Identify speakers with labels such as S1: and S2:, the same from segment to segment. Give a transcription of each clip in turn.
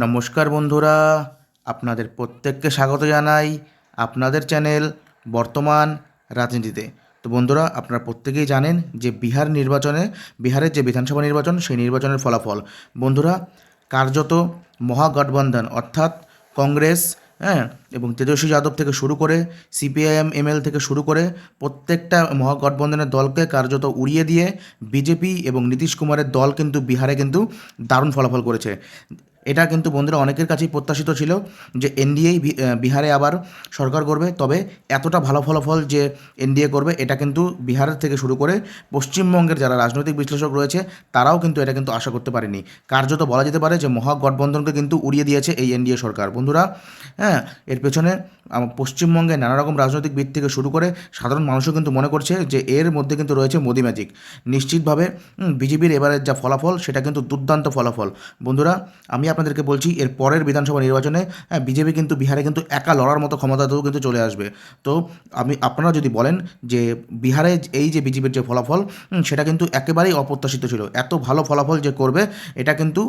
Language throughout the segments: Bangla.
S1: নমস্কার বন্ধুরা, আপনাদের প্রত্যেককে স্বাগত জানাই আপনাদের চ্যানেল বর্তমান রাজনীতিতে। তো বন্ধুরা, আপনারা প্রত্যেকেই জানেন যে বিহার নির্বাচনে, বিহারের যে বিধানসভা নির্বাচন, সেই নির্বাচনের ফলাফল। বন্ধুরা, কার্যত মহাগঠবন্ধন, অর্থাৎ কংগ্রেস হ্যাঁ এবং তেজস্বী যাদব থেকে শুরু করে, সিপিআইএম, এমএল থেকে শুরু করে প্রত্যেকটা মহাগঠবন্ধনের দলকে কার্যত উড়িয়ে দিয়ে, বিজেপি এবং নীতিশ কুমারের দল কিন্তু বিহারে কিন্তু দারুণ ফলাফল করেছে। এটা কিন্তু বন্ধুরা অনেকের কাছেই প্রত্যাশিত ছিল যে এনডিএই বিহারে আবার সরকার করবে। তবে এতটা ভালো ফলাফল যে এনডিএ করবে, এটা কিন্তু বিহারের থেকে শুরু করে পশ্চিমবঙ্গের যারা রাজনৈতিক বিশ্লেষক রয়েছে, তারাও কিন্তু এটা কিন্তু আশা করতে পারেনি। কার্যত বলা যেতে পারে যে মহাগঠবন্ধনকে কিন্তু উড়িয়ে দিয়েছে এই এনডিএ সরকার। বন্ধুরা হ্যাঁ এর পেছনে পশ্চিমবঙ্গে নানা রকম রাজনৈতিক বিদ থেকে শুরু করে সাধারণ মানুষও কিন্তু মনে করছে যে এর মধ্যে কিন্তু রয়েছে মোদি ম্যাজিক নিশ্চিতভাবে বিজেপির এবারের যা ফলাফল, সেটা কিন্তু দুর্দান্ত ফলাফল। বন্ধুরা, আমি আপনাদেরকে বলছি, এর পরের বিধানসভা নির্বাচনে হ্যাঁ বিজেপি কিন্তু বিহারে কিন্তু একা লড়ার মতো ক্ষমতাতেও কিন্তু চলে আসবে। তো আমি, আপনারা যদি বলেন যে বিহারে এই যে বিজেপির যে ফলাফল সেটা কিন্তু একেবারেই অপ্রত্যাশিত ছিল। এত ভালো ফলাফল যে করবে, এটা কিন্তু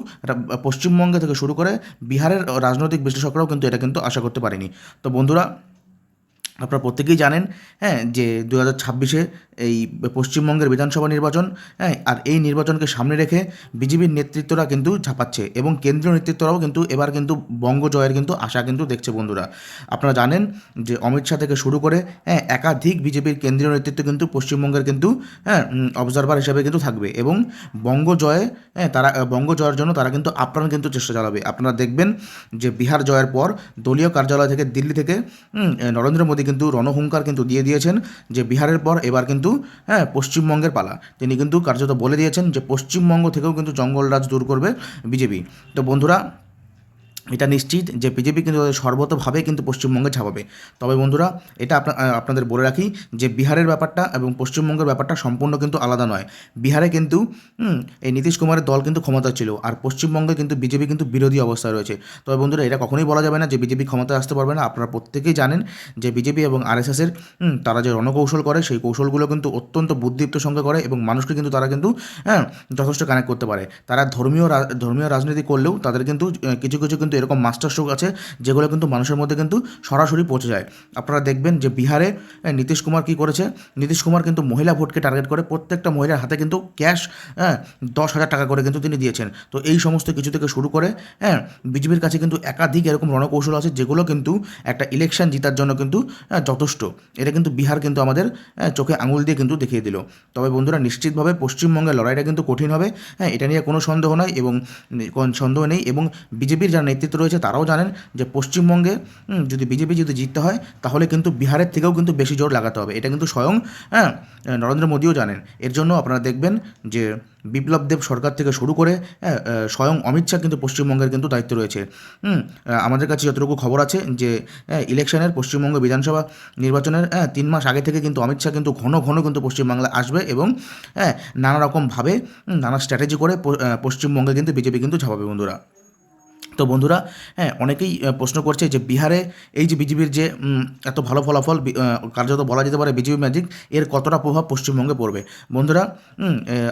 S1: পশ্চিমবঙ্গে থেকে শুরু করে বিহারের রাজনৈতিক বিশ্লেষকরাও কিন্তু এটা কিন্তু আশা করতে পারেনি। তো বন্ধুরা আপনারা প্রত্যেকেই জানেন হ্যাঁ যে দু হাজার ছাব্বিশে এই পশ্চিমবঙ্গের বিধানসভা নির্বাচন হ্যাঁ আর এই নির্বাচনকে সামনে রেখে বিজেপির নেতৃত্বরা কিন্তু ঝাঁপাচ্ছে এবং কেন্দ্রীয় নেতৃত্বরাও কিন্তু এবার কিন্তু বঙ্গ জয়ের কিন্তু আশা কিন্তু দেখছে বন্ধুরা। আপনারা জানেন যে অমিত শাহ থেকে শুরু করে হ্যাঁ একাধিক বিজেপির কেন্দ্রীয় নেতৃত্ব কিন্তু পশ্চিমবঙ্গের কিন্তু হ্যাঁ অবজারভার হিসেবে কিন্তু থাকবে এবং বঙ্গ জয়ে হ্যাঁ তারা বঙ্গ জয়ের জন্য তারা কিন্তু আপ্রাণ কিন্তু চেষ্টা চালাবে। আপনারা দেখবেন যে বিহার জয়ের পর দলীয় কার্যালয় থেকে দিল্লি থেকে নরেন্দ্র মোদী কিন্তু রণহুঙ্কার কিন্তু দিয়ে দিয়েছেন যে বিহারের পর এবার কিন্তু হ্যাঁ পশ্চিমবঙ্গের পালা। তিনি কিন্তু কার্যত বলে দিয়েছেন যে পশ্চিমবঙ্গ থেকেও কিন্তু জঙ্গলরাজ দূর করবে বিজেপি। তো বন্ধুরা এটা নিশ্চিত যে বিজেপি কিন্তু সর্বতভাবে কিন্তু পশ্চিমবঙ্গে ছাপাবে তবে বন্ধুরা, এটা আপনাদের বলে রাখি যে বিহারের ব্যাপারটা এবং পশ্চিমবঙ্গের ব্যাপারটা সম্পূর্ণ কিন্তু আলাদা নয়। বিহারে কিন্তু এই নীতিশ কুমারের দল কিন্তু ক্ষমতা ছিল আর পশ্চিমবঙ্গে কিন্তু বিজেপি কিন্তু বিরোধী অবস্থায় রয়েছে। তবে বন্ধুরা, এটা কখনোই বলা যাবে না যে বিজেপি ক্ষমতায় আসতে পারবে না। আপনারা প্রত্যেকেই জানেন যে বিজেপি এবং আরএসএসের তারা যে রণকৌশল করে, সেই কৌশলগুলো কিন্তু অত্যন্ত বুদ্ধিপ্ত সঙ্গে করে এবং মানুষকে কিন্তু তারা কিন্তু হ্যাঁ যথেষ্ট কানেক্ট করতে পারে। তারা ধর্মীয় ধর্মীয় রাজনীতি করলেও তাদের কিন্তু কিছু কিছু কিন্তু এরকম মাস্টার স্ট্রোক আছে, যেগুলো কিন্তু মানুষের মধ্যে কিন্তু সরাসরি পৌঁছে যায়। আপনারা দেখবেন যে বিহারে নীতিশ কুমার কী করেছে? নীতিশ কুমার কিন্তু মহিলা ভোটকে টার্গেট করে, প্রত্যেকটা মহিলার হাতে কিন্তু ক্যাশ হ্যাঁ দশ হাজার টাকা করে কিন্তু তিনি দিয়েছেন। তো এই সমস্ত কিছু থেকে শুরু করে হ্যাঁ বিজেপির কাছে কিন্তু একাধিক এরকম রণকৌশল আছে, যেগুলো কিন্তু একটা ইলেকশন জিতার জন্য কিন্তু যথেষ্ট। এটা কিন্তু বিহার কিন্তু আমাদের চোখে আঙুল দিয়ে কিন্তু দেখিয়ে দিল। তবে বন্ধুরা, নিশ্চিতভাবে পশ্চিমবঙ্গের লড়াইটা কিন্তু কঠিন হবে হ্যাঁ এটা নিয়ে কোনো সন্দেহ নয় এবং সন্দেহ নেই এবং বিজেপির যারা নেতৃত্ব রয়েছে তারাও জানেন যে পশ্চিমবঙ্গে যদি বিজেপি যদি জিততে হয় তাহলে কিন্তু বিহারের থেকেও কিন্তু বেশি জোর লাগাতে হবে। এটা কিন্তু স্বয়ং হ্যাঁ নরেন্দ্র মোদীও জানেন। এর জন্য আপনারা দেখবেন যে বিপ্লব দেব সরকার থেকে শুরু করে হ্যাঁ, স্বয়ং অমিত শাহ কিন্তু পশ্চিমবঙ্গের কিন্তু দায়িত্ব রয়েছে। আমাদের কাছে যতটুকু খবর আছে যে হ্যাঁ, ইলেকশনের পশ্চিমবঙ্গ বিধানসভা নির্বাচনের হ্যাঁ, তিন মাস আগে থেকে কিন্তু অমিত শাহ কিন্তু ঘন ঘন কিন্তু পশ্চিমবাংলায় আসবে এবং নানা রকমভাবে নানা স্ট্র্যাটেজি করে পশ্চিমবঙ্গে কিন্তু বিজেপি কিন্তু ছাপাবে বন্ধুরা। তো বন্ধুরা হ্যাঁ অনেকেই প্রশ্ন করছে যে বিহারে এই যে বিজেপির যে এত ভালো ফলাফল কার্যত বলা যেতে পারে বিজেপি ম্যাজিক এর কতটা প্রভাব পশ্চিমবঙ্গে পড়বে? বন্ধুরা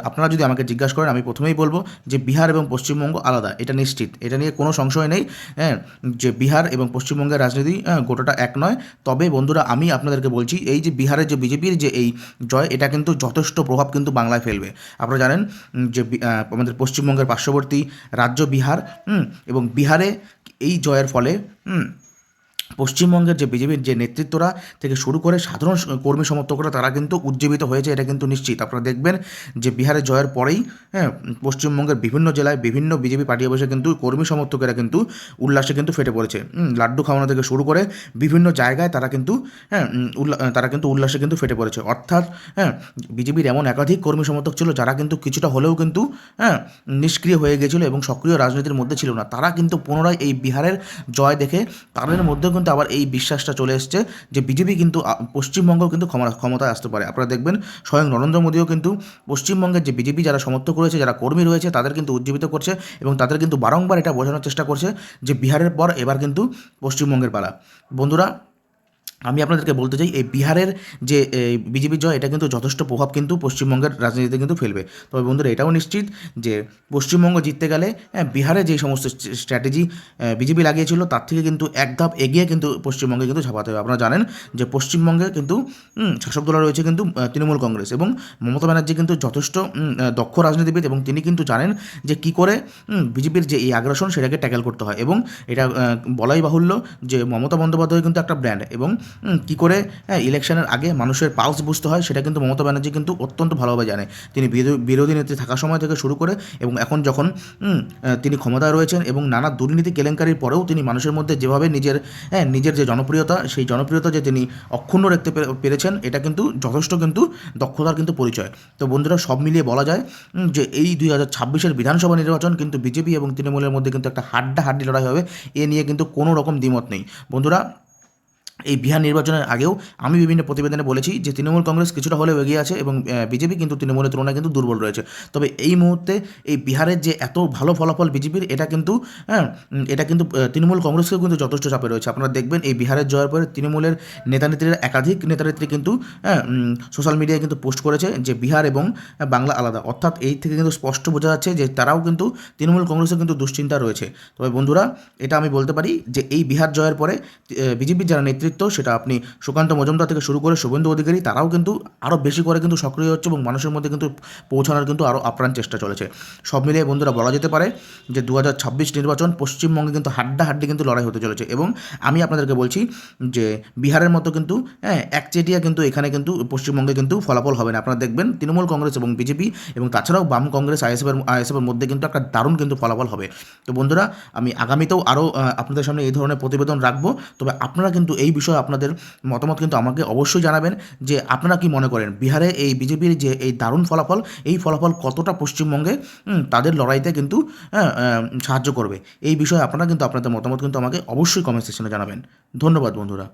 S1: আপনারা যদি আমাকে জিজ্ঞাসা করেন, আমি প্রথমেই বলব যে বিহার এবং পশ্চিমবঙ্গ আলাদা, এটা নিশ্চিত। এটা নিয়ে কোনো সংশয় নেই হ্যাঁ যে বিহার এবং পশ্চিমবঙ্গের রাজনীতি গোটাটা এক নয়। তবে বন্ধুরা, আমি আপনাদেরকে বলছি, এই যে বিহারের যে বিজেপির যে এই জয়, এটা কিন্তু যথেষ্ট প্রভাব কিন্তু বাংলায় ফেলবে। আপনারা জানেন যে আমাদের পশ্চিমবঙ্গের পার্শ্ববর্তী রাজ্য বিহার এবং বিহারে এই জয়ের ফলে পশ্চিমবঙ্গের যে বিজেপির যে নেতৃত্বরা থেকে শুরু করে সাধারণ কর্মী সমর্থকরা, তারা কিন্তু উজ্জীবিত হয়েছে, এটা কিন্তু নিশ্চিত। আপনারা দেখবেন যে বিহারে জয়ের পরেই হ্যাঁ পশ্চিমবঙ্গের বিভিন্ন জেলায় বিভিন্ন বিজেপি পার্টি অফিসে কিন্তু কর্মী সমর্থকেরা কিন্তু উল্লাসে কিন্তু ফেটে পড়েছে। লাড্ডু খাওয়ানো থেকে শুরু করে বিভিন্ন জায়গায় তারা কিন্তু হ্যাঁ তারা কিন্তু উল্লাসে কিন্তু ফেটে পড়েছে। অর্থাৎ হ্যাঁ বিজেপির এমন একাধিক কর্মী সমর্থক ছিল যারা কিন্তু কিছুটা হলেও কিন্তু হ্যাঁ নিষ্ক্রিয় হয়ে গেছিল এবং সক্রিয় রাজনীতির মধ্যে ছিল না। তারা কিন্তু পুনরায় এই বিহারের জয় দেখে তাদের মধ্যেও কিন্তু আবার এই বিশ্বাসটা চলে এসছে যে বিজেপি কিন্তু পশ্চিমবঙ্গ কিন্তু ক্ষমা- ক্ষমতায় আসতে পারে। আপনারা দেখবেন স্বয়ং নরেন্দ্র মোদীও কিন্তু পশ্চিমবঙ্গের যে বিজেপি যারা সমর্থক রয়েছে যারা কর্মী রয়েছে, তাদের কিন্তু উজ্জীবিত করছে এবং তাদের কিন্তু বারংবার এটা বোঝানোর চেষ্টা করছে যে বিহারের পর এবার কিন্তু পশ্চিমবঙ্গের পালা। বন্ধুরা আমি আপনাদেরকে বলতে চাই এই বিহারের যে বিজেপির জয় এটা কিন্তু যথেষ্ট প্রভাব কিন্তু পশ্চিমবঙ্গের রাজনীতিতে কিন্তু ফেলবে। তবে বন্ধুরা এটাও নিশ্চিত যে পশ্চিমবঙ্গ জিততে গেলে হ্যাঁ, বিহারে যে সমস্ত স্ট্র্যাটেজি বিজেপি লাগিয়েছিল তার থেকে কিন্তু এক ধাপ এগিয়ে কিন্তু পশ্চিমবঙ্গে কিন্তু ঝাঁপাতে হবে। আপনারা জানেন যে পশ্চিমবঙ্গে কিন্তু শাসক দল রয়েছে কিন্তু তৃণমূল কংগ্রেস এবং মমতা ব্যানার্জি কিন্তু যথেষ্ট দক্ষ রাজনীতিবিদ এবং তিনি কিন্তু জানেন যে কি করে বিজেপির যে এই আগ্রাসন সেটাকে ট্যাকেল করতে হয় এবং এটা বলাই বাহুল্য যে মমতা বন্দ্যোপাধ্যায় কিন্তু একটা ব্র্যান্ড এবং কি করে? হ্যাঁ ইলেকশনের আগে মানুষের পালস বুঝতে হয়, সেটা কিন্তু মমতা ব্যানার্জি কিন্তু অত্যন্ত ভালোভাবে জানে। তিনি বিরো- বিরোধী নেত্রী থাকার সময় থেকে শুরু করে এবং এখন যখন তিনি ক্ষমতায় রয়েছেন এবং নানা দুর্নীতি কেলেঙ্কারির পরেও তিনি মানুষের মধ্যে যেভাবে নিজের হ্যাঁ নিজের যে জনপ্রিয়তা, সেই জনপ্রিয়তা যে তিনি অক্ষুণ্ণ রাখতে পেরেছেন, এটা কিন্তু যথেষ্ট কিন্তু দক্ষতার কিন্তু পরিচয়। তো বন্ধুরা, সব মিলিয়ে বলা যায় যে এই দুই হাজার ছাব্বিশের বিধানসভা নির্বাচন কিন্তু বিজেপি এবং তৃণমূলের মধ্যে কিন্তু একটা হাড্ডা হাড্ডি লড়াই হবে, এ নিয়ে কিন্তু কোনো রকম দ্বিমত নেই। বন্ধুরা এই বিহার নির্বাচনের আগেও আমি বিভিন্ন প্রতিবেদনে বলেছি যে তৃণমূল কংগ্রেস কিছুটা হলেও এগিয়ে আছে এবং বিজেপি কিন্তু তৃণমূলের তুলনায় কিন্তু দুর্বল রয়েছে। তবে এই মুহূর্তে এই বিহারের যে এত ভালো ফলাফল বিজেপির, এটা কিন্তু হ্যাঁ এটা কিন্তু তৃণমূল কংগ্রেসকেও কিন্তু যথেষ্ট চাপে রয়েছে। আপনারা দেখবেন এই বিহারের জয়ের পরে তৃণমূলের নেতানেত্রীরা, একাধিক নেতানেত্রী কিন্তু হ্যাঁ সোশ্যাল মিডিয়ায় কিন্তু পোস্ট করেছে যে বিহার এবং বাংলা আলাদা। অর্থাৎ এই থেকে কিন্তু স্পষ্ট বোঝা যাচ্ছে যে তারাও কিন্তু তৃণমূল কংগ্রেসের কিন্তু দুশ্চিন্তা রয়েছে। তবে বন্ধুরা, এটা আমি বলতে পারি যে এই বিহার জয়ের পরে বিজেপির যারা নেতৃত্ব সেটা আপনি সুকান্ত মজুমদার থেকে শুরু করে শুভেন্দু অধিকারী, তারাও কিন্তু আরও বেশি করে কিন্তু সক্রিয় হচ্ছে এবং মানুষের মধ্যে কিন্তু পৌঁছানোর কিন্তু আরও আপ্রাণ চেষ্টা চলেছে। সব মিলিয়ে বন্ধুরা, বলা যেতে পারে যে দু নির্বাচন পশ্চিমবঙ্গে কিন্তু হাড্ডা হাড্ডি কিন্তু লড়াই হতে চলেছে এবং আমি আপনাদেরকে বলছি যে বিহারের মতো কিন্তু হ্যাঁ একচেটিয়া কিন্তু এখানে কিন্তু পশ্চিমবঙ্গে কিন্তু ফলাফল হবে না। আপনারা দেখবেন তৃণমূল কংগ্রেস এবং বিজেপি এবং তাছাড়াও বাম কংগ্রেস, আইএসএফের আইএসএফের মধ্যে কিন্তু একটা দারুণ কিন্তু ফলাফল হবে। তো বন্ধুরা, আমি আগামীতেও আরও আপনাদের সামনে এই ধরনের প্রতিবেদন রাখব। তবে আপনারা কিন্তু এই বিষয়ে আপনাদের মতামত কিন্তু আমাকে অবশ্যই জানাবেন যে আপনারা কি মনে করেন? বিহারে এই বিজেপির যে এই দারুণ ফলাফল এই ফলাফল কতটা পশ্চিমবঙ্গে তাদের লড়াইতে কিন্তু হ্যাঁ, সাহায্য করবে? এই বিষয়ে আপনারা কিন্তু আপনাদের মতামত কিন্তু আমাকে অবশ্যই কমেন্ট সেকশনে জানাবেন। ধন্যবাদ বন্ধুরা।